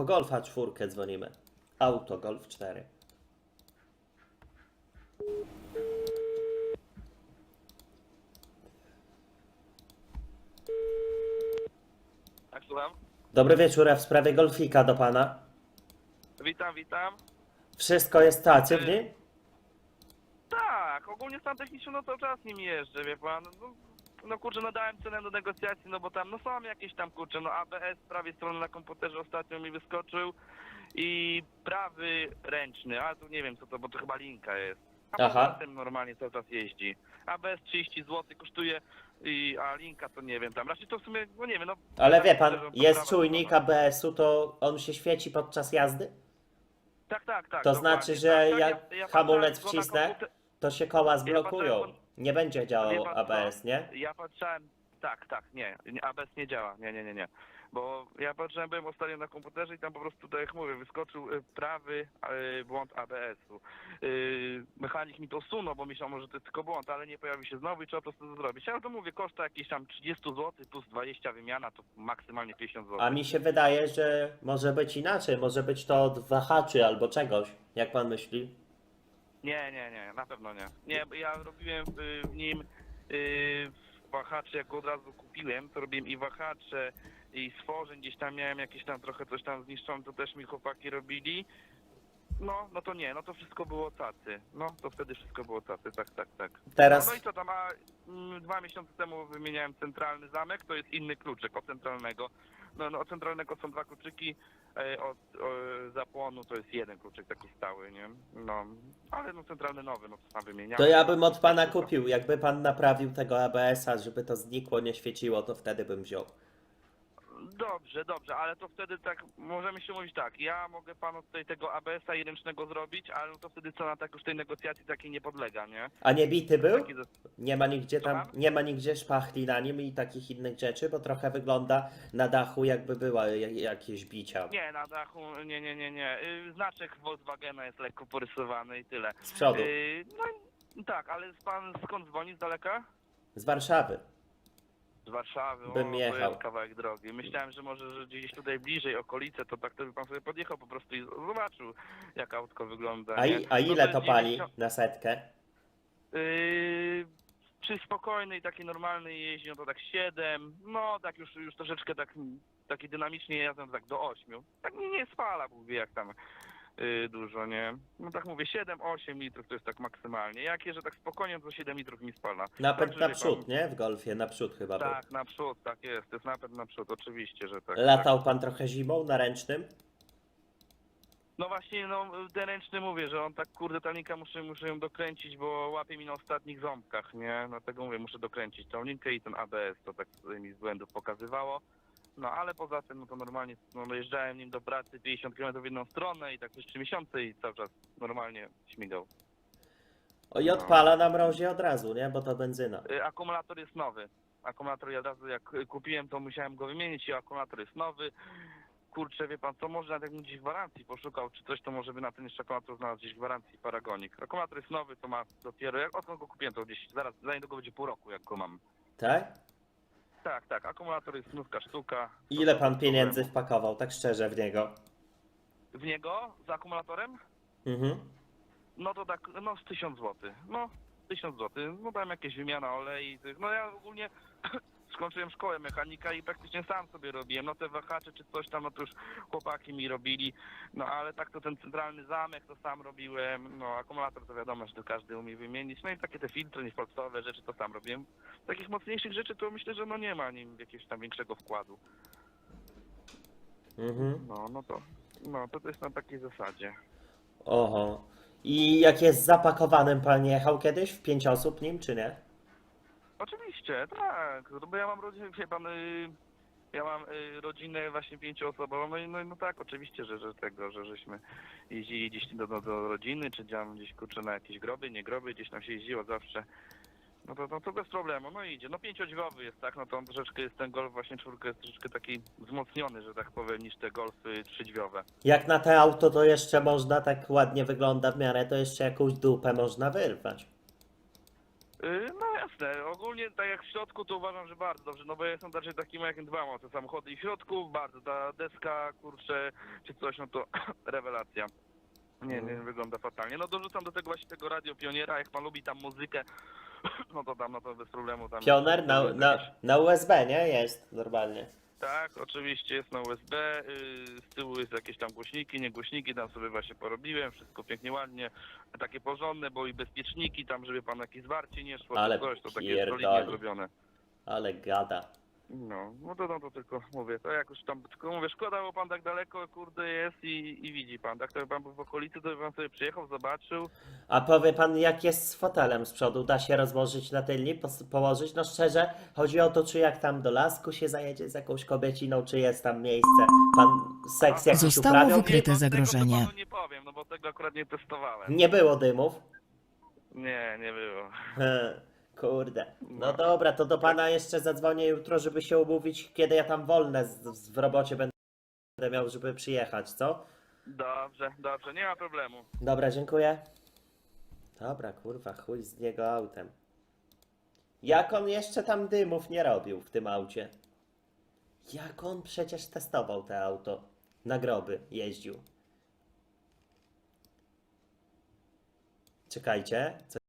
po Golfa czwórkę dzwonimy. Auto Golf 4. Tak, słucham? Dobry wieczór, w sprawie Golfika do pana. Witam, witam. Wszystko jest tacy w nim? Tak, ogólnie stan techniczny no cały czas nim jeżdżę, wie pan. No, no kurczę, no dałem cenę do negocjacji, no bo tam, no są jakieś tam kurczę, no ABS z prawej strony na komputerze ostatnio mi wyskoczył i prawy ręczny, ale tu nie wiem co to, bo to chyba linka jest. A Aha. poza tym normalnie cały czas jeździ. ABS 30 zł kosztuje, i, a linka to nie wiem tam. Raczej to w sumie, no nie wiem, no. Ale wie pan, jest czujnik. ABS-u, to on się świeci podczas jazdy? Tak, tak, tak. To dokładnie. znaczy, że Tak, tak, jak ja- ja hamulec patrzyłem na wcisnę, komputer- to się koła zblokują. patrzyłem, Nie będzie działał pan co? ABS, nie? Ja patrzałem, tak, tak, nie, nie, ABS nie działa, nie, nie, nie, nie. Bo ja patrzyłem, byłem ostatnio na komputerze i tam po prostu, tak jak mówię, wyskoczył y, prawy y, błąd ABS-u. Y, Mechanik mi to usunął, bo myślał, że to jest tylko błąd, ale nie pojawił się znowu i trzeba po prostu to zrobić. Ale to mówię, koszta jakieś tam 30 zł plus 20 wymiana, to maksymalnie 50 zł. A mi się wydaje, że może być inaczej, może być to od wahaczy albo czegoś. Jak pan myśli? Nie, nie, nie, na pewno nie. Nie, bo ja robiłem w, w nim y, wahacze, jak go od razu kupiłem, to robiłem i wahacze, i stworzeń, gdzieś tam miałem jakieś tam trochę coś tam zniszczone, to też mi chłopaki robili. No, no to nie, no to wszystko było tacy. No, to wtedy wszystko było tacy, tak, tak, tak. No, Teraz no i co tam, a mm, dwa miesiące temu wymieniałem centralny zamek, to jest inny kluczyk od centralnego. No, no od centralnego są dwa kluczyki, od e, zapłonu to jest jeden kluczyk taki stały, nie? No, ale no centralny nowy, no to sam wymieniałem. to ja bym od pana kupił. Jakby pan naprawił tego ABS-a, żeby to znikło, nie świeciło, to wtedy bym wziął. Dobrze, dobrze, ale to wtedy tak, możemy się mówić tak, ja mogę panu tutaj tego ABS-a i ręcznego zrobić, ale to wtedy cena tak już tej negocjacji takiej nie podlega, nie? A nie bity był? Taki zas- Nie ma nigdzie tam, Słucham? nie ma nigdzie szpachli na nim i takich innych rzeczy, bo trochę wygląda na dachu jakby była ja- jakieś bicia. Nie, na dachu, nie, nie, nie, nie. Y, Znaczek Volkswagena jest lekko porysowany i tyle. Z przodu, Y, No i- tak, ale pan skąd dzwoni? Z daleka? z Warszawy. Z Warszawy, Bym o, jechał. kawałek drogi. Myślałem, że może że gdzieś tutaj bliżej okolice, to tak to by pan sobie podjechał po prostu i zobaczył, jak autko wygląda. A, nie? i, a No ile jest to pali 90 na setkę? Yy, przy spokojnej, takiej normalnej jeździ, no to tak 7, no tak już, już troszeczkę tak, taki dynamicznie jazdę, to tak do 8. Tak nie, nie spala, Bóg wie jak tam dużo, nie? No tak mówię, 7-8 litrów to jest tak maksymalnie. Jak jeżdżę tak spokojnie, to 7 litrów mi spala. Napęd Także, na przód, nie? W golfie, naprzód chyba był. Tak, naprzód, tak jest, to jest napęd naprzód, oczywiście, że tak. tak. Latał pan trochę zimą na ręcznym? No właśnie, no ten ręczny mówię, że on tak, kurde, ta muszę, muszę ją dokręcić, bo łapie mi na ostatnich ząbkach, nie? Dlatego mówię, muszę dokręcić tą linkę i ten ABS, to tak mi z błędów pokazywało. No ale poza tym, no to normalnie, no dojeżdżałem nim do pracy 50 km w jedną stronę i tak przez 3 miesiące i cały czas normalnie śmigał. O, I odpala na mrozie od razu, nie? Bo to benzyna. Y, Akumulator jest nowy. Akumulator ja od razu jak y, kupiłem, to musiałem go wymienić i akumulator jest nowy. Kurczę, wie pan co, może nawet jakbym gdzieś gwarancji poszukał, czy coś, to może by na ten jeszcze akumulator znalazł gdzieś gwarancji Paragonik. Akumulator jest nowy, to ma dopiero, jak odkąd go kupiłem, to gdzieś zaraz, za niedługo będzie pół roku, jak go mam. Tak? Tak, tak, akumulator jest nówka sztuka. Ile pan pieniędzy wpakował, tak szczerze, w niego? W niego, z akumulatorem? Mhm. No to tak, no z 1000 zł. No, 1000 zł. No tam jakieś wymiana olei. tych- No ja ogólnie skończyłem szkołę mechanika i praktycznie sam sobie robiłem. No te wahacze czy coś tam, no to już chłopaki mi robili. No ale tak to ten centralny zamek to sam robiłem. No akumulator to wiadomo, że to każdy umie wymienić. No i takie te filtry niespalcowe rzeczy to sam robiłem. Takich mocniejszych rzeczy to myślę, że no nie ma nim jakiegoś tam większego wkładu. Mhm. No, no to, no to, to jest na takiej zasadzie. Oho. I jak jest zapakowanym, pan jechał kiedyś w pięć osób nim, czy nie? Oczywiście, tak. No bo ja mam rodzinę, wie pan, y, ja mam y, rodzinę właśnie pięcioosobową, no i no, no tak, oczywiście, że, że tego, że żeśmy jeździli gdzieś do, do, do rodziny, czy tam gdzieś kurczę na jakieś groby, nie groby, gdzieś tam się jeździło zawsze. No to, no to bez problemu, no idzie. No pięciodźwiowy jest, tak, no to on troszeczkę jest ten golf właśnie czwórka jest troszeczkę taki wzmocniony, że tak powiem, niż te golfy trzydźwiowe. Jak na te auto to jeszcze można, tak ładnie wygląda w miarę, to jeszcze jakąś dupę można wyrwać. Yy, No jasne, ogólnie tak jak w środku to uważam, że bardzo dobrze, no bo ja jestem raczej takim jak dbam o te samochody i w środku bardzo, ta deska, kurczę, czy coś, no to rewelacja. Nie, nie Mm. wygląda fatalnie. No dorzucam do tego właśnie tego Radio Pioniera, jak pan lubi tam muzykę, no to tam, no to bez problemu tam. Pioner na, na, na USB, nie? Jest normalnie. Tak, oczywiście jest na USB, yy, z tyłu jest jakieś tam głośniki, nie głośniki, tam sobie właśnie porobiłem, wszystko pięknie, ładnie, takie porządne, bo i bezpieczniki tam, żeby pan jakieś zwarcie nie szło, Ale czy coś, to takie solidnie zrobione. Ale gada. No, no to, no to tylko mówię, to jak już tam, tylko mówię, szkoda, bo pan tak daleko, kurde, jest i, i widzi pan, tak to by pan był w okolicy, to by pan sobie przyjechał, zobaczył, A powie pan, jak jest z fotelem z przodu? Da się rozłożyć na tylni, pos- położyć? No szczerze, chodzi o to, czy jak tam do lasku się zajedzie z jakąś kobieciną, czy jest tam miejsce. Pan seks jakiś Zostało uprawiał? wykryte Nie, no, zagrożenie. Tego to panu nie powiem, no bo tego akurat nie testowałem. Nie było dymów? Nie, nie było. He, Kurde. No No. dobra, to do pana jeszcze zadzwonię jutro, żeby się umówić, kiedy ja tam wolne z, z, w robocie będę miał, żeby przyjechać, co? Dobrze, dobrze, nie ma problemu. Dobra, dziękuję. Dobra, kurwa, chuj z niego autem. Jak on jeszcze tam dymów nie robił w tym aucie? Jak on przecież testował te auto? Na groby jeździł. Czekajcie, co